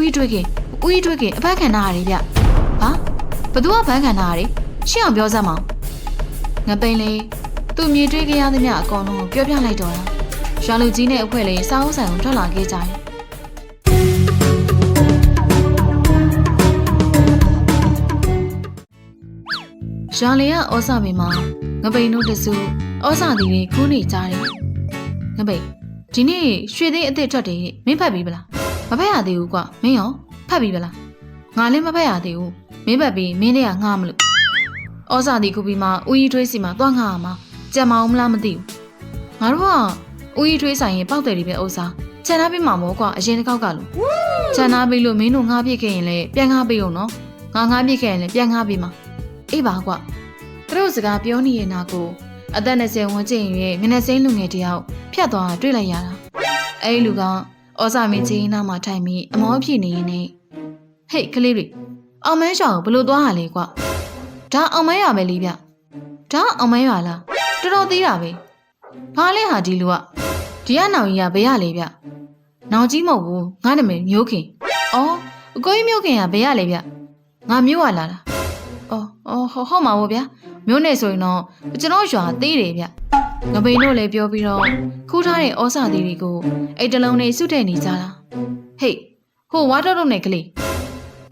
ဦးကြီးတွေးခင်ဦးကြီးတွေးခင်အဖက်ခံတာရတယ်ဗျဟာဘသူကဖန်ခံတာရတယ်ရှင်းအောင်ပြောစမ်းမအောင်ငပိန်လေးသူမြေတွေးကြရသမျှအကောင်လုံးကိုပြောပြလိုက်တော့တာရွာလူကြီးနဲ့အဖွဲလေးစားအုပ်ဆိုင်ကိုထွက်လာခဲ့ကြတယ်ရွာလေးကဩစာပေမှာငပိန်တို့တစုဩစာတီတွေခူးနေကြတယ်ငပိန်ဒီနေ့ရွှေသိန်းအစ်စ်ထွက်တယ်မင်းဖတ်ပြီဗလား မဖတ်ရသေးဘူးကွာမင်းရောဖတ်ပြီဗလားငါလည်းမဖတ်ရသေးဘူးမင်းဖတ်ပြီးမင်းလည်းကငှားမလို့ဩစာတီခုပြီးမှဦးကြီးထွေးစီမှာသွားငှားရမှာကြံမအောင်မလားမသိဘူးငါတို့ကဦးကြီးထွေးဆိုင်ရင်ပောက်တယ်တွေပဲဥစားခြံထားပြီးမှာမို့ကွာအရင်တစ်ခေါက်ကလို့ခြံထားပြီးလို့မင်းတို့ငှားပြစ်ခဲ့ရင်လည်းပြန်ငှားပေးအောင်နော်ငါငှားပြစ်ခဲ့ရင်လည်းပြန်ငှားပေးမှာအေးပါကွာသူတို့စကားပြောနေရနာကိုအသက်20ဝန်းကျင်ရဲ့မျက်နှာစိမ်းလူငယ်တယောက်ဖြတ်သွားတာတွေ့လိုက်ရတာအဲဒီလူက ဩစာမင်းချင်းနားမှာထိုင်ပြီးအမောဖြစ်နေရင်နဲ့ဟေ့ကလေးတွေအောင်မန်းရှောင်ဘလို့သွားရလဲကွာဒါအောင်မန်းရပဲလေးဗျဒါအောင်မန်းရလားတော်တော်သေးတာပဲဘာလဲဟာဒီလူကဒီကနောင်ကြီးကဘယ်ရလဲဗျနောင်ကြီးမဟုတ်ဘူးငါနာမည်မျိုးခင်အော်အကိုကြီးမျိုးခင်ကဘယ်ရလဲဗျငါမျိုးရလာတာအော်အော်ဟုတ်ဟုတ်မှာပေါ့ဗျာ မျိုးနဲ့ဆိုရင်တော့ကျွန်တော်ရွာသေးတယ်ဗျငပိန်တို့လည်းပြောပြီးတော့ခူးထားတဲ့ဩစာသေးတွေကိုအဲ့တလုံးနဲ့စုတဲ့နေကြတာဟေးဟိုဝါတော့တော့နဲ့ကလေး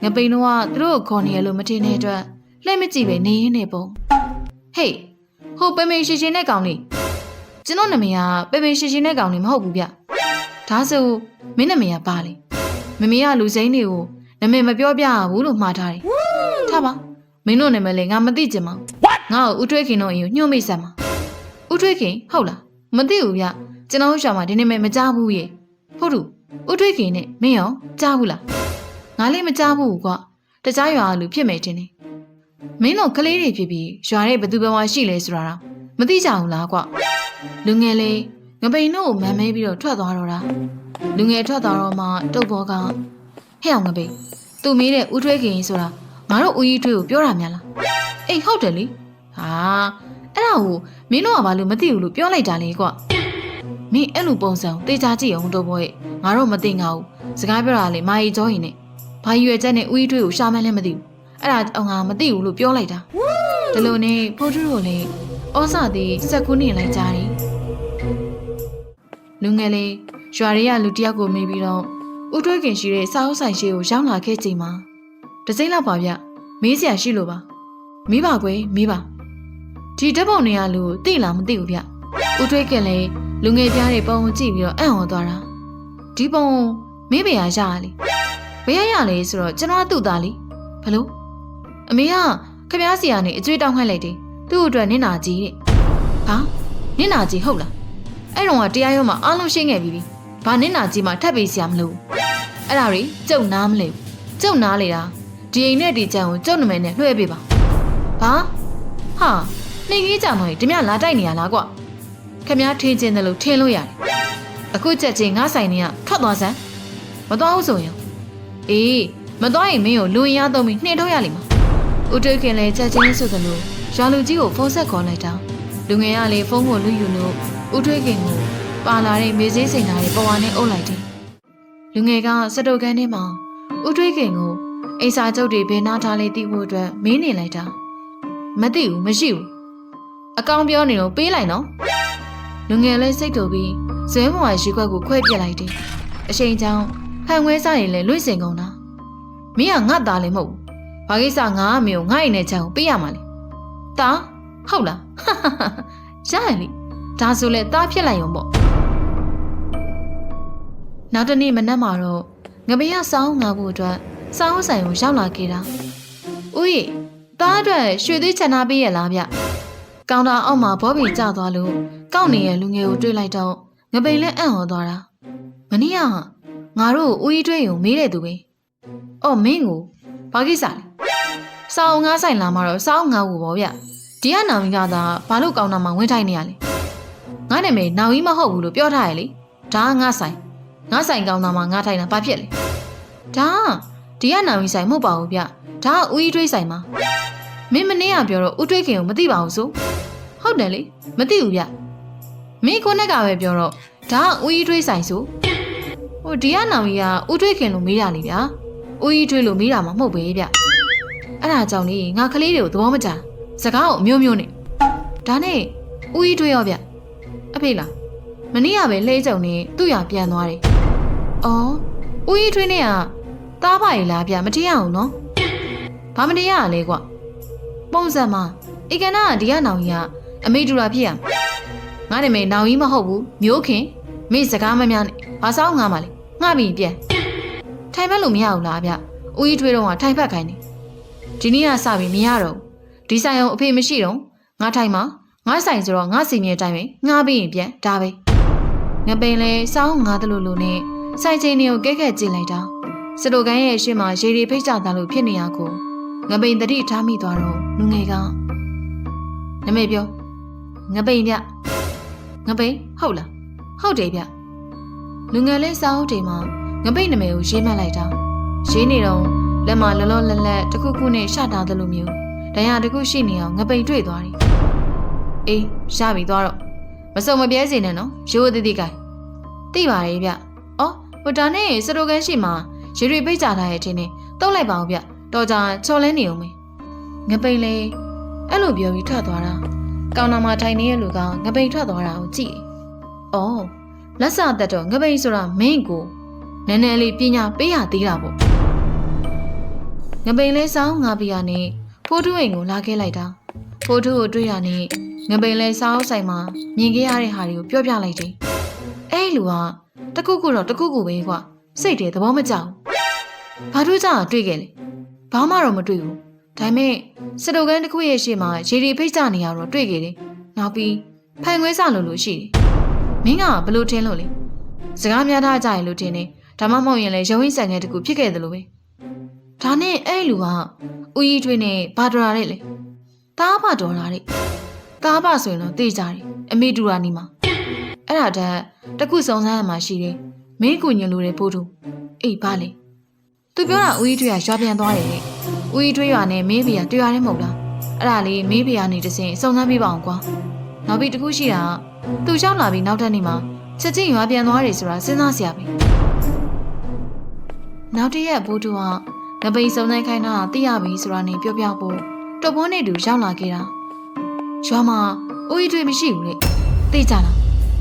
ငပိန်တို့ကသူတို့ကိုခေါ်နေရလို့မထင်တဲ့အတွက်လှည့်မကြည့်ပဲနေရင်းနေပုံဟေးဟိုပေမေရှင်ရှင်နဲ့ကောင်လေးကျွန်တော်နာမည်ကပေမေရှင်ရှင်နဲ့ကောင်လေးမဟုတ်ဘူးဗျဒါဆိုမင်းနာမည်ကပါလေမမေကလူစိမ်းတွေကိုနာမည်မပြောပြရဘူးလို့မှားထားတယ်ထားပါမင်းတို့နာမည်လေငါမသိချင်ပါဘူး ငါ့ကိုဦးထွေးခင်တို့အရင်ညှို့မိစမ်းပါဦးထွေးခင်ဟုတ်လားမသိဘူးဗျကျွန်တော်ရှာမှာဒီနေ့မှမကြားဘူးရေဟုတ်တူဦးထွေးခင်နဲ့မင်းရောကြားဘူးလားငါလည်းမကြားဘူးကွာတခြားရွာကလူဖြစ်မယ်တင်နေမင်းတို့ကလေးတွေဖြစ်ပြီးရွာတဲ့ဘသူဘယ်မှာရှိလဲဆိုတာတော့မသိကြဘူးလားကွာလူငယ်လေးငပိန်တို့ကိုမန်မဲပြီးတော့ထွက်သွားတော့တာလူငယ်ထွက်သွားတော့မှတုတ်ဘောကဟဲ့အောင်ငပိန်သူမေးတဲ့ဦးထွေးခင်ဆိုတာငါတို့ဦးကြီးထွေးကိုပြောတာများလားအေးဟုတ်တယ်လေ ဟာအဲ့ဒါကိုမင်းတို့ကဘာလို့မသိဘူးလို့ပြောလိုက်တာလေကွမင်းအဲ့လိုပုံစံကိုတေချာကြည့်အောင်တော့ဘောရဲ့ငါတို့မသိငါဘူးစကားပြောတာလေမာကြီးကြောရင်နဲ့ဘာရွယ်ချက်နဲ့ဦးကြီးထွေးကိုရှာမှန်းလည်းမသိဘူးအဲ့ဒါအောင်ငါမသိဘူးလို့ပြောလိုက်တာဒီလိုနဲ့ဖိုးထုတို့လည်းဩစာသေးစက်ကူးနေလိုက်ကြတယ်လူငယ်လေးရွာတွေကလူတစ်ယောက်ကိုမေးပြီးတော့ဦးထွေးခင်ရှိတဲ့စာအုပ်ဆိုင်ရှိကိုရောက်လာခဲ့ချိန်မှာတစိမ့်လောက်ပါဗျမေးစရာရှိလို့ပါမေးပါကွယ်မေးပါ ဒီဓာတ်ပုံတွေကလူကိုသိလားမသိဘူးဗျဦးထွေးကလည်းလူငယ်ပြားတွေပုံကိုကြည့်ပြီးတော့အံ့ဩသွားတာဒီပုံမင်းဘယ်ရရလဲဘယ်ရရလဲဆိုတော့ကျွန်တော်ကသူ့သားလေဘလို့အမေကခမားစီကနေအကျွေးတောင်းခိုင်းလိုက်တယ်သူ့အတွက်နင့်နာကြီးတဲ့ဟာနင့်နာကြီးဟုတ်လားအဲ့တော့ကတရားရုံးမှာအားလုံးရှင်းခဲ့ပြီးပြီဘာနင့်နာကြီးမှထပ်ပေးစရာမလိုဘူးအဲ့ဒါတွေကြုံနားမလဲဘူးကြုံနားလေတာဒီအိမ်နဲ့ဒီကြံကိုကျုပ်နမဲနဲ့လွှဲပေးပါ။ဘာ။ဟာ နှိမ်ကြီးကြံတော့ဒီမြလာတိုက်နေရလားကွ။ခမည်းထင်းချင်းတယ်လို့ထင်းလို့ရတယ်။အခုချက်ချင်းငါဆိုင်နေကထွက်သွားစမ်း။မသွားဘူးဆိုရင်။အေးမသွားရင်မင်းကိုလူရင်ရသုံးပြီးနှင်ထုတ်ရလိမ့်မယ်။ဦးတွေးခင်လည်းချက်ချင်းဆိုသလိုရွာလူကြီးကိုဖုန်းဆက်ခေါ်လိုက်တာ။လူငယ်ကလည်းဖုန်းကိုလူယူလို့ဦးတွေးခင်ကိုပါလာတဲ့မေးစေးစိန်သားတွေပေါ်ဝါနဲ့အုပ်လိုက်တယ်။လူငယ်ကစတုတ်ကန်းထဲမှာဦးတွေးခင်ကိုအိမ်စာချုပ်တွေဘယ်နာထားလဲသိဖို့အတွက်မင်းနေလိုက်တာမသိဘူးမရှိဘူး အကောင်ပြောနေတော့ပေးလိုက်နော်လူငယ်လေးစိတ်တူပြီးဇွဲမွာရှိခွက်ကိုခွဲပြစ်လိုက်တယ်အချိန်ချောင်းဖန်ခွဲစားရင်လည်းလွင့်စင်ကုန်တာမင်းကငါ့သားလည်းမဟုတ်ဘူးဘာကိစ္စငါအမေကိုငါ့အိမ်နဲ့ချမ်းကိုပေးရမှာလေတာဟုတ်လားရရလေဒါဆိုလဲတားဖြစ်လိုက်ရုံပေါ့နောက်တနေ့မနက်မှာတော့ငပင်းကစောင်းငါဖို့အတွက်စောင်းဆိုင်ကိုရောက်လာခဲ့တာ။ဦးကြီးတားအတွက်ရွှေသေးချန်နာပေးရလားဗျ။ ကောင်တာအောက်မှာဘောပီကျသွားလို့ကောက်နေရဲ့လူငယ်ကိုတွေ့လိုက်တော့ငပိန်လက်အံ့ဩသွားတာ။မနေ့ကငါတို့ဦးကြီးတွေ့ရုံမေးတဲ့သူပဲ။အော်မင်းကိုဘာကိစ္စလဲ။စောင်းငါးဆိုင်လာမှာတော့စောင်းငါ့ကိုပေါ့ဗျ။ဒီကနောင်ကြီးကသာဘာလို့ကောင်တာမှဝင်ထိုင်နေရလဲ။ငါနာမည်နောင်ကြီးမဟုတ်ဘူးလို့ပြောထားရလေ။ဒါကငါဆိုင်ငါဆိုင်ကောင်တာမှငါထိုင်တာဘာဖြစ်လဲ။ဒါကဒီကနာမီဆိုင်မဟုတ်ပါဘူးဗျဒါကဦးကြီးတွေးဆိုင်မှာ မင်းမနေ့ကပြောတော့ဦးတွေးခင်ကိုမသိပါဘူးဆိုဟုတ်တယ်လေမသိဘူးဗျမင်းခုနကပဲပြောတော့ဒါကဦးကြီးတွေးဆိုင်ဆိုဩဟိုဒီကနောင်ကြီးကဥထွေးခင်လို့မေးတာလေဗျာဥကြီးထွေးလို့မေးတာမှမဟုတ်ပဲဗျအဲ့ဒါကြောင့်လေငါကလေးတွေကိုသဘောမကျစကားကိုအမျိုးမျိုးနဲ့ဒါနဲ့ဥကြီးထွေးရောဗျအဖေလားမနေ့ကပဲလှဲကြုံနေသူ့ရပြန်သွားတယ်အော်ဥကြီးထွေးနဲ့ကတားပါရီလားဗျမထင်ရအောင်နော်ဘာမတရားရလဲကွ ပုံစံမှာဧကနာကဒီကနောင်ကြီးကအမေတူတာဖြစ်ရငါနာမည်နောင်ကြီးမဟုတ်ဘူးမျိုးခင်မိစကားမများနဲ့ဘာဆောင်ငါမှလဲငါပြီးပြန်ထိုင်ဖက်လို့မရဘူးလားဗျဦးကြီးထွေးတော့ကထိုင်ဖက်ခိုင်းနေဒီနေ့ကစပြီးမရတော့ဘူးဒီဆိုင်အောင်အဖေမရှိတော့ငါထိုင်မှာငါဆိုင်ဆိုတော့ငါစီမြေတိုင်းပဲငါပြီးရင်ပြန်ဒါပဲငပိန်လဲစောင်းငါတလူလူနဲ့ဆိုင်ချင်းတွေကိုကဲကဲကြည့်လိုက်တာစတိုကန်ရဲ့ရှေ့မှာရေဒီဖိတ်ချတာလို့ဖြစ်နေရကို ငပိန်တတိထားမိသွားတော့လူငယ်ကနမေပြောငပိန်ဗျငပိန်ဟုတ်လားဟုတ်တယ်ဗျလူငယ်လေးစာအုပ်တွေမှာငပိန်နမေကိုရေးမှတ်လိုက်တာရေးနေတော့လက်မှာလောလောလတ်လတ်တစ်ခုခုနဲ့ရှတာသလိုမျိုးဒဏ်ရာတစ်ခုရှိနေအောင်ငပိန်တွေ့သွားတယ်အေးရပြီသွားတော့မစုံမပြဲစေနဲ့နော်ရိုးသေးသေးကင်သိပါရဲ့ဗျအော်ဟိုဒါနဲ့စတိုကန်ရှိမှာရေတွေပိတ်ကြထားရဲ့ထင်းနေတုံးလိုက်ပါဦးဗျ တော်ကြချော်လဲနေအောင်မေငပိန်လေးအဲ့လိုပြောပြီးထွက်သွားတာကောင်နာမှာထိုင်နေတဲ့လူကငပိန်ထွက်သွားတာကိုကြည့်တယ်အော်လက်စသက်တော့ငပိန်ဆိုတာမင်းကိုနည်းနည်းလေးပညာပေးရသေးတာပေါ့ငပိန်လေးစောင်းငါပြရနေဖိုးထုအိမ်ကိုလာခဲ့လိုက်တာဖိုးထုကိုတွေ့ရနေငပိန်လေးစောင်းဆိုင်မှာမြင်ခဲ့ရတဲ့ဟာတွေကိုပြောပြလိုက်တယ်အဲ့လူကတခုခုတော့တခုခုပဲကွာစိတ်တယ်သဘောမကျဘူးဘာတို့ကြောင့်တွေ့ခဲ့လဲ ဘာမှတော့မတွေ့ဘူးဒါပေမဲ့စတိုကန်တစ်ခုရဲ့ရှေ့မှာရေဒီဖိတ်ကြနေရတော့တွေ့ခဲ့တယ်နောက်ပြီးဖန်ခွဲစလို့လို့ရှိတယ်မင်းကဘလို့ထင်းလို့လဲစကားများထားကြရင်လို့ထင်တယ်ဒါမှမဟုတ်ရင်လည်းရုံးရင်းဆန်ငယ်တကူဖြစ်ခဲ့တယ်လို့ပဲဒါနဲ့အဲ့လူကဦးကြီးထွေးနဲ့ဘာတော်ရတဲ့လေတားပါတော်ရတဲ့တားပါဆိုရင်တော့တေးကြတယ်အမေတူရာနီမှာအဲ့ဒါတည်းတခုစုံစမ်းရမှာရှိတယ်မင်းကူညင်လို့တဲ့ဖိုးတူအေးဘာလဲ သူပြောတာဦးကြီးထွေးကရွာပြန်သွားတယ်ဦးကြီးထွေးရွာနဲ့မင်းဖေကတွေ့ရတယ်မဟုတ်လားအဲ့ဒါလေးမင်းဖေကနေတစင်စုံစမ်းပြပါအောင်ကွာနောက်ပြီးတခုရှိတာကသူလျှောက်လာပြီးနောက်ထပ်နေ့မှာချက်ချင်းရွာပြန်သွားတယ်ဆိုတာစဉ်းစားစရာပဲနောက်တည့်ရက်ဘိုးတူကငပိန်စုံစမ်းခိုင်းတာသိရပြီဆိုတာနေပြောပြဖို့တော်ဘုန်းနဲ့တူရောက်လာခဲ့တာရွာမှာဦးကြီးထွေးမရှိဘူးလေသိကြလား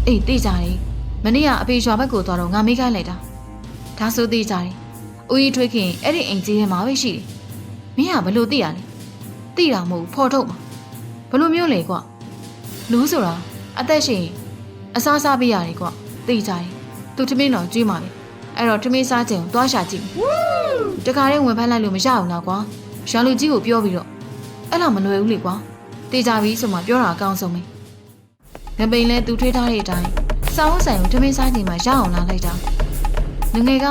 အေးသိကြတယ်မနေ့ကအဖေရွာဘက်ကိုသွားတော့ငါမေးခိုင်းလိုက်တာဒါဆိုသိကြတယ် ဦးကြီးထွေးခင်အဲ့ဒီအိမ်ကြီးထဲမှာပဲရှိတယ်မင်းကဘလို့သိရလဲသိတာမဟုတ်ဘူးဖော်ထုတ်မှာဘလို့မျိုးလဲကွာလူဆိုတာအသက်ရှင်ရင်အစားစားပေးရတယ်ကွာသိကြတယ်သူထမင်းတော်ကျွေးမှာပဲအဲ့တော့ထမင်းစားခြင်းကိုသွားရှာကြည့်တခါတည်းဝင်ဖက်လိုက်လို့မရအောင်လားကွာရွာလူကြီးကိုပြောပြီးတော့အဲ့လောက်မလွယ်ဘူးလေကွာသိကြပြီဆိုမှပြောတာအကောင်းဆုံးပဲငပိန်လဲသူထွေးထားတဲ့အတိုင်းစာဝတ်ဆိုင်ကိုထမင်းစားခြင်းမှာရအောင်လာလိုက်တာငငယ်က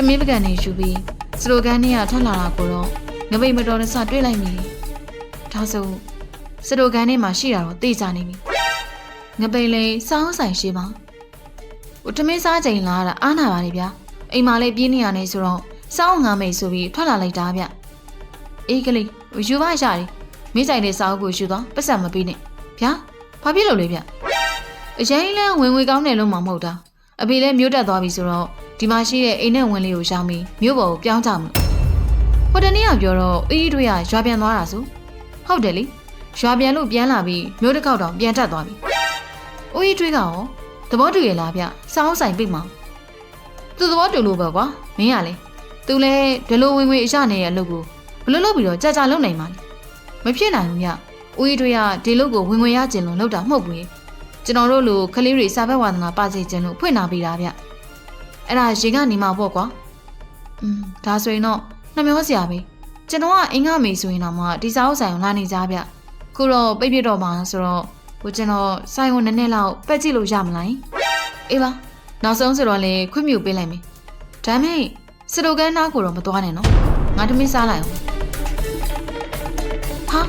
ထမင်းပကံနေယူပြီးစလိုကန်နဲ့ကထွက်လာတာကိုတော့ငပိန်မတော်တဆတွေ့လိုက်မိတယ်ဒါဆိုစလိုကန်နဲ့မှရှိတာတော့သိကြနေပြီငပိန်လဲစာဝတ်ဆိုင်ရှိပါဟိုထမင်းစားချိန်လာတာအားနာပါလေဗျာအိမ်မှာလည်းပြင်းနေရနေဆိုတော့စောင်းငါမိတ်ဆိုပြီးထွက်လာလိုက်တာဗျအေးကလေးယူပါရတယ်မိဆိုင်တဲ့စာအုပ်ကိုယူသွားပတ်စံမပေးနဲ့ဗျာဘာဖြစ်လို့လဲဗျအရင်လဲဝင်ငွေကောင်းတယ်လို့မှမဟုတ်တာအဖေလည်းမြို့တက်သွားပြီဆိုတော့ ဒီမှာရှိတဲ့အိမ်နဲ့ဝင်လေးကိုရောင်းပြီးမြို့ပေါ်ကိုပြောင်းကြမလို့ဟိုတနေ့ကပြောတော့အေးတွေးကရွာပြန်သွားတာဆိုဟုတ်တယ်လေရွာပြန်လို့ပြန်လာပြီးမြို့တစ်ခေါက်တောင်ပြန်တက်သွားပြီအိုးကြီးတွေးကရောသဘောတူရလားဗျစောင်းဆိုင်ပြိမှာသူသဘောတူလို့ပဲကွာမင်းကလေသူလည်းဒီလိုဝင်ငွေအရနေရဲ့အလုပ်ကိုဘလို့လုပ်ပြီးတော့ကြာကြာလုပ်နိုင်မှာလဲမဖြစ်နိုင်ဘူးညဦးကြီးတွေကဒီလုပ်ကိုဝင်ငွေရကျင်လို့လုပ်တာမဟုတ်ဘူးလေကျွန်တော်တို့လိုကလေးတွေစာဘက်ဝါသနာပါစေခြင်းလို့ဖွင့်လာပေးတာဗျ အဲ့ဒါရေကနေမှာပေါ့ကွာอืมဒါဆိုရင်တော့နှမျောစရာပဲကျွန်တော်ကအင်္ဂမေဆိုရင်တော့မှဒီစာအုပ်ဆိုင်ကိုလာနေကြဗျခုတော့ပြိပြတော့မှာဆိုတော့ဟိုကျွန်တော်ဆိုင်ကိုနည်းနည်းလောက်ပက်ကြည့်လို့ရမလားအေးပါနောက်ဆုံးဆိုတော့လေခွင့်ပြုပေးလိုက်မယ်ဒါမဲ့စတိုကန်နားကိုတော့မသွားနဲ့နော်ငါတမင်းစားလိုက်အောင်ဟာ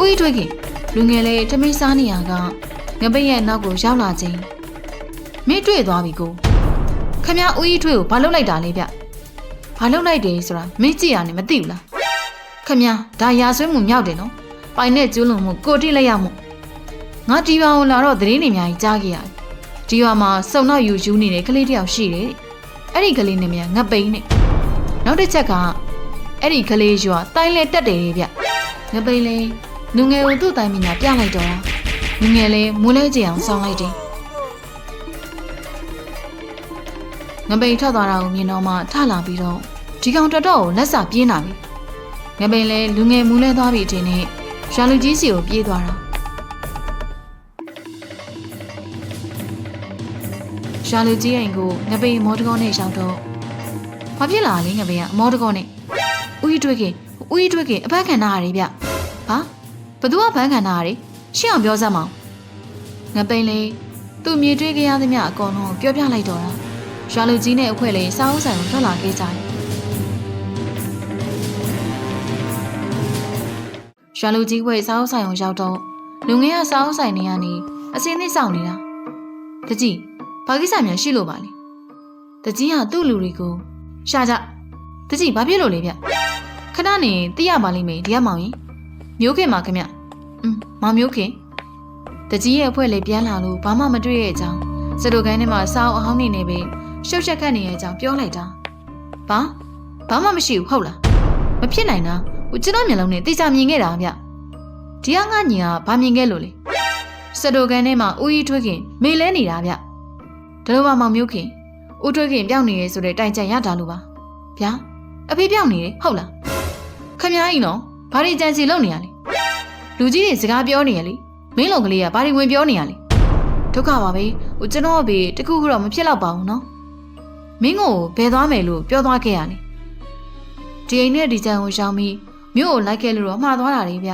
ဦးကြီးတွေ့ခင်လူငယ်လေးတမင်းစားနေရကငပိတ်ရဲ့နောက်ကိုရောက်လာခြင်းမင်းတွေ့သွားပြီကို ခမဦးကြီးတွေ့ကိုဘာလုပ်လိုက်တာလဲဗျဘာလုပ်လိုက်တယ်ဆိုတာမင်းကြည့်ရနေမသိဘူးလားခမဒါရာဆွဲမှုမြောက်တယ်နော်ပိုင်နဲ့ကျူးလွန်မှုကိုတိလိုက်ရမှုငါဒီပါအောင်လာတော့သတင်းတွေအများကြီးကြားခဲ့ရတယ်ဒီရွာမှာစုံတော့ယူယူနေတဲ့ကလေးတယောက်ရှိတယ်အဲ့ဒီကလေးနာမည်ကငပိန်းနဲ့နောက်တစ်ချက်ကအဲ့ဒီကလေးရွာတိုင်းလဲတက်တယ်ဗျငပိန်းလေးလူငယ်ကိုသူ့တိုင်းပညာပြလိုက်တော့လူငယ်လေးမူးလဲကြအောင်ဆောင်းလိုက်တယ် ငပိန်းထွက်သွားတာကိုမြင်တော့မှထလာပြီးတော့ဒီကောင်တော်တော်ကိုလက်စာပြေးနာပြီငပိန်းလေးလူငယ်မူးလဲသွားပြီအထင်နဲ့ရွာလူကြီးစီကိုပြေးသွားတာရှာလူကြီးအိမ်ကိုငပိန်မောတကောနဲ့ရောက်တော့ဘာဖြစ်လာလဲငပိန်ကအမောတကောနဲ့ဦးကြီးတွေ့ခင်ဦးကြီးတွေ့ခင်အဖက်ခံတာရတယ်ဗျဟာဘသူကဖန်ခံတာရတယ်ရှင်းအောင်ပြောစမ်းမအောင်ငပိန်လေးသူ့မြေတွေ့ကြရသမျှအကုန်လုံးပြောပြလိုက်တော့တာ ရှာလူကြီးနဲ့အခွဲလေးစားအုပ်ဆိုင်ကိုထွက်လာခဲ့ကြတယ်ရှာလူကြီးဝဲစားအုပ်ဆိုင်ကိုရောက်တော့လူငယ်ကစားအုပ်ဆိုင်နေရနေအစင်းသစ်ဆောင်နေတာတကြီးဘာကိစ္စများရှိလို့ပါလဲတကြီးကသူ့လူတွေကိုရှာကြတကြီးဘာဖြစ်လို့လဲဗျခဏနေသိရပါလိမ့်မယ်ဒီကမောင်ရင်မျိုးခင်ပါခင်ဗျอืมမောင်မျိုးခင်တကြီးရဲ့အဖွဲလေးပြန်လာလို့ဘာမှမတွေ့ရဲ့အကြောင်းစတိုကိုင်းထဲမှာစောင်းအဟောင်းနေနေပဲ ရှုပ်ချက်ခတ်နေရဲ့အကြောင်းပြောလိုက်တာဘာဘာမှမရှိဘူးဟုတ်လားမဖြစ်နိုင်တာဟိုကျွန်တော်မျက်လုံးနဲ့တိကျမြင်ခဲ့တာဗျဒီကငါညီကဘာမြင်ခဲ့လို့လဲစတိုကန်ထဲမှာဦးကြီးထွေးခင်မေလဲနေတာဗျဒါလိုမှမောင်မျိုးခင်ဦးထွေးခင်ပြောင်းနေရဲဆိုတဲ့တိုင်ကြံရတာလို့ပါဗျာအဖေပြောင်းနေတယ်ဟုတ်လားခမ ्या ကြီးနော်ဘာတွေကြံစီလုပ်နေရလဲလူကြီးတွေစကားပြောနေရလေမင်းလုံကလေးကဘာတွေဝင်ပြောနေရလဲဒုက္ခပါပဲဟိုကျွန်တော်အဖေတခုခုတော့မဖြစ်တော့ပါဘူးနော် မင်းကိုဘယ်သွားမယ်လို့ပြောသွားခဲ့ရလဲဒီအိမ်နဲ့ဒီကြံကိုရှောင်းပြီးမြို့ကိုလိုက်ခဲ့လို့တော့မှားသွားတာလေဗျ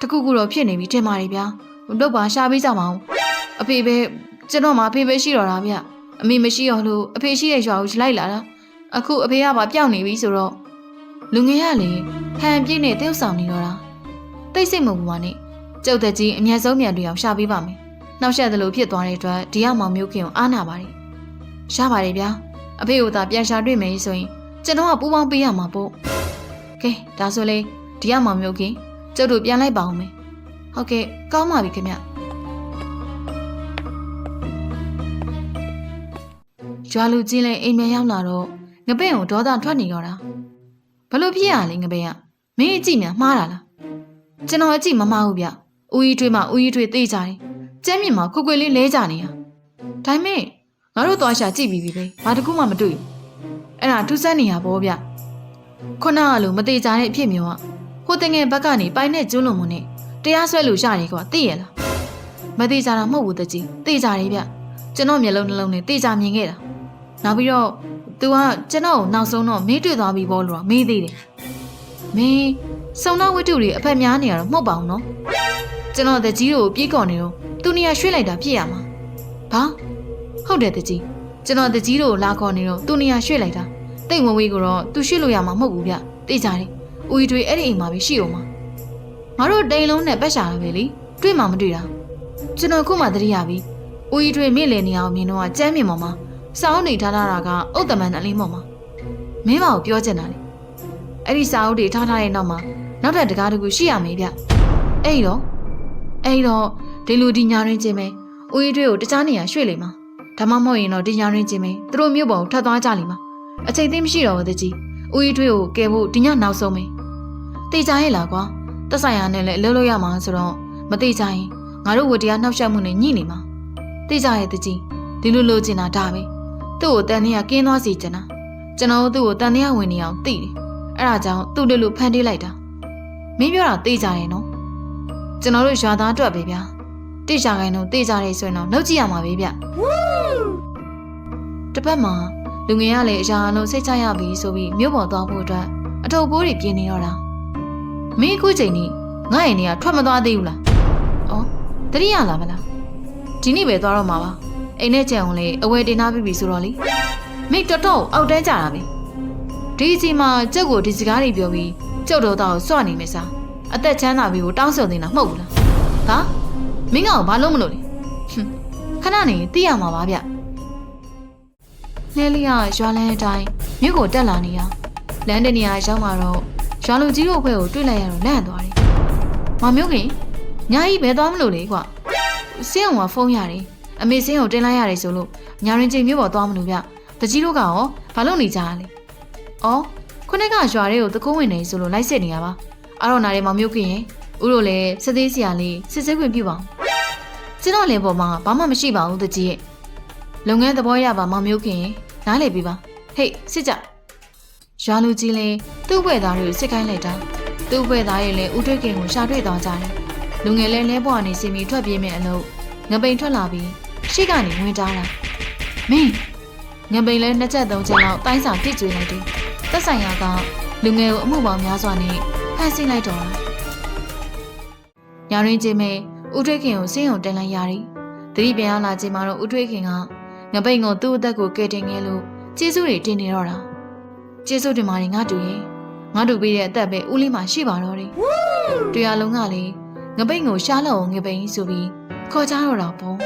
တခုခုတော့ဖြစ်နေပြီထင်ပါတယ်ဗျာဟိုတော့ပါရှာပေးကြပါဦးအဖေပဲကျွန်တော်မှအဖေပဲရှိတော့တာဗျအမေမရှိတော့လို့အဖေရှိတဲ့ရွာကိုလိုက်လာတာအခုအဖေကပါပျောက်နေပြီဆိုတော့လူငယ်ကလေဟန်ပြည့်နဲ့တယောက်ဆောင်နေတော့တာတိတ်ဆိတ်မပူပါနဲ့ကျုပ်သက်ကြီးအမျက်ဆုံးမြန်တွေအောင်ရှာပေးပါမယ်နှောက်ရက်သလိုဖြစ်သွားတဲ့အတွက်ဒီကမောင်မျိုးခင်ကိုအားနာပါတယ်ရှားပါတယ်ဗျာ အဖေကိုသာပြန်ရှာတွေ့မယ်ဆိုရင်ကျွန်တော်ကပူပေါင်းပေးရမှာပေါ့ကဲဒါဆိုလေဒီကမောင်မျိုးခင်ကျုပ်တို့ပြန်လိုက်ပါအောင်မယ်ဟုတ်ကဲ့ကောင်းပါပြီခင်ဗျရွာလူကြီးလည်းအိမ်ပြန်ရောက်လာတော့ငပင့်ကိုဒေါသထွက်နေတော့တာဘလို့ဖြစ်ရလဲငပင့်ကမင်းအကြည့်များမှားတာလားကျွန်တော်အကြည့်မမှားဘူးဗျဦးကြီးထွေးမှဦးကြီးထွေးသိကြတယ်ကျမ်းမြင့်မှာခွက်ခွက်လေးလဲကြနေတာဒါပေမဲ့ ငါတို့သွားရှာကြည့်ပြီးပြီပဲဘာတကူမှမတွေ့ဘူးအဲ့ဒါထူးဆန်းနေရပေါ့ဗျခုနကလိုမသေးကြတဲ့အဖြစ်မျိုးကဟိုတင်ငယ်ဘက်ကနေပိုင်နဲ့ကျွန်းလုံးမနဲ့တရားစွဲလို့ရတယ်ကွာသိရလားမသေးကြတာမဟုတ်ဘူးတကြီးသိကြတယ်ဗျကျွန်တော်မျက်လုံးနှလုံးနဲ့သိကြမြင်ခဲ့တာနောက်ပြီးတော့ तू ကကျွန်တော်ကိုနောက်ဆုံးတော့မေးတွေ့သွားပြီပေါ့လို့တော့မေးသေးတယ်။မင်းစုံနာဝတ္ထုတွေအဖက်များနေရတော့မဟုတ်ပါဘူးနော်။ကျွန်တော်တကြီးကိုပြေးကော်နေတော့သူနေရာရွှေ့လိုက်တာဖြစ်ရမှာ။ဘာ ဟုတ်တယ်တကြီးကျွန်တော်တကြီးတို့ကိုလာခေါ်နေတော့သူနေရာရွှေ့လိုက်တာတိတ်ဝဝေးကိုတော့သူရွှေ့လို့ရမှာမဟုတ်ဘူးဗျ။သိကြတယ်။ဦးကြီးတွေအဲ့ဒီအိမ်မှာပဲရှိအောင်မှာ။ငါတို့တိန်လုံးနဲ့ပတ်ရှာရပဲလေ။တွေ့မှမတွေ့တာ။ကျွန်တော်ခုမှသတိရပြီ။ဦးကြီးတွေမိလေနေအောင်မြင်တော့ကျမ်းမြင်ပေါ်မှာစောင်းနေထားတာကအုတ်တမန်အလေးမော်မှာမင်းမကိုပြောချင်တာလေအဲ့ဒီစာအုပ်တွေထားထားတဲ့နောက်မှာနောက်ထပ်တကားတစ်ခုရှိရမယ်ဗျအဲ့တော့အဲ့တော့ဒီလူဒီညာရင်းချင်းပဲဦးရီတွေကိုတခြားနေရာရွှေ့လိမ့်မှာ ဒါမှမဟုတ်ရင်တော့ဒီညာရင်းချင်းပဲသူတို့မြို့ပေါ်ကိုထွက်သွားကြလိမ့်မှာအချိန်သိမ်းမရှိတော့ဘူးတကြီးဦးရီတွေကိုကယ်ဖို့ဒီညနောက်ဆုံးပဲတေချာရဲ့လားကွာတက်ဆိုင်ရနဲ့လည်းအလုပ်လုပ်ရမှာဆိုတော့မတေချာရင်ငါတို့ဝတရားနှောက်ယှက်မှုနဲ့ညှိနေမှာတေချာရဲ့တကြီးဒီလိုလိုချင်တာဒါပဲသူ့ကိုတန်တရားကင်းသွားစီချင်တာကျွန်တော်တို့သူ့ကိုတန်တရားဝင်နေအောင်သိတယ်အဲ့ဒါကြောင့်သူ့လူလူဖန်တီးလိုက်တာမင်းပြောတာသိကြတယ်နော်ကျွန်တော်တို့ရွာသားအတွက်ပဲဗျာ တိရှာခိုင်တော့သိကြတယ်ဆိုရင်တော့နှုတ်ကြည့်ရမှာပဲဗျတစ်ပတ်မှာလူငယ်ကလည်းအရာအလုံးစိတ်ချရပြီဆိုပြီးမြို့ပေါ်သွားဖို့အတွက်အထုပ်ပိုးတွေပြင်နေတော့တာမင်းအခုချိန်นี้ငါ့ရဲ့နေကထွက်မသွားသေးဘူးလားဩတတိယလာမလားဒီနေ့ပဲသွားတော့မှာပါအိမ်နဲ့ကြံအောင်လေအဝယ်တင်ထားပြီးပြီဆိုတော့လေမိတော်တော်အောက်တန်းကြတာပဲဒီအချိန်မှာကျုပ်ကိုဒီစကားတွေပြောပြီးကျုပ်တော်တော့စွနေမယ်စားအသက်ချမ်းသာပြီးကိုတောင်းဆိုနေတာမဟုတ်ဘူးလားဟာ မင်းကောင်ဘာလို့မလို့လဲဟွန်းခဏနေသိရမှာပါဗျနှဲလေးကရွာလန်းအတိုင်းမြို့ကိုတက်လာနေရလမ်းတနေရာရောက်မှာတော့ရွာလူကြီးတို့ဘက်ကိုတွေ့လိုက်ရတော့လန့်သွားတယ်မမျိုးခင်ညာကြီးဘယ်သွားမလို့လဲကွစင်းအောင်ကဖုန်းရတယ်အမေစင်းကိုတင်လိုက်ရတယ်ဆိုလို့ညာရင်ချိန်မျိုးပေါ်သွားမလို့ဗျတကြီးတို့ကရောဘာလို့နေကြရလဲအော်ခုနကရွာတွေကိုတကုံးဝင်နေဆိုလို့လိုက်စစ်နေရပါအဲ့တော့နားရဲမောင်မျိုးခင်ရင် ဦးတို့လည်းစသေးစရာလေးစစ်စစ်ခွင့်ပြုပါအောင်ကျွန်တော်လည်းပေါ်မှာဘာမှမရှိပါဘူးတကြီးရဲ့လုပ်ငန်းသဘောရပါမောင်မျိုးခင်ရင်နားလေပြီပါဟေးစစ်ကြရွာလူကြီးလည်းသူ့ဘွဲ့သားတွေကိုစစ်ခိုင်းလိုက်တာသူ့ဘွဲ့သားရဲ့လည်းဦးထွေးခင်ကိုရှာတွေ့သွားကြတယ်လူငယ်လည်းလဲပေါ်ကနေစီမီထွက်ပြေးမဲ့အလုပ်ငပိန်ထွက်လာပြီးရှေ့ကနေဝင်တားတာမင်းငပိန်လည်းနှစ်ချက်သုံးချက်လောက်တိုင်းစာပြစ်ကျွေးလိုက်တယ်သက်ဆိုင်ရာကလူငယ်ကိုအမှုပေါင်းများစွာနဲ့ဖမ်းဆီးလိုက်တော့တာ ညာရင်းချင်းမဲဦးထွေးခင်ကိုစင်းုံတင်လိုက်ရတယ်တတိပြန်ရောက်လာချိန်မှာတော့ဦးထွေးခင်ကငပိန်ကိုသူ့အသက်ကိုကယ်တင်ခဲ့လို့ကျေးဇူးတွေတင်နေတော့တာကျေးဇူးတင်ပါတယ်ငါတူရဲ့ငါတူပေးတဲ့အသက်ပဲဦးလေးမှရှိပါတော့တယ်တရားလုံးကလေငပိန်ကိုရှားလောက်ငပိန်ဆိုပြီးခေါ်ကြတော့တာပေါ့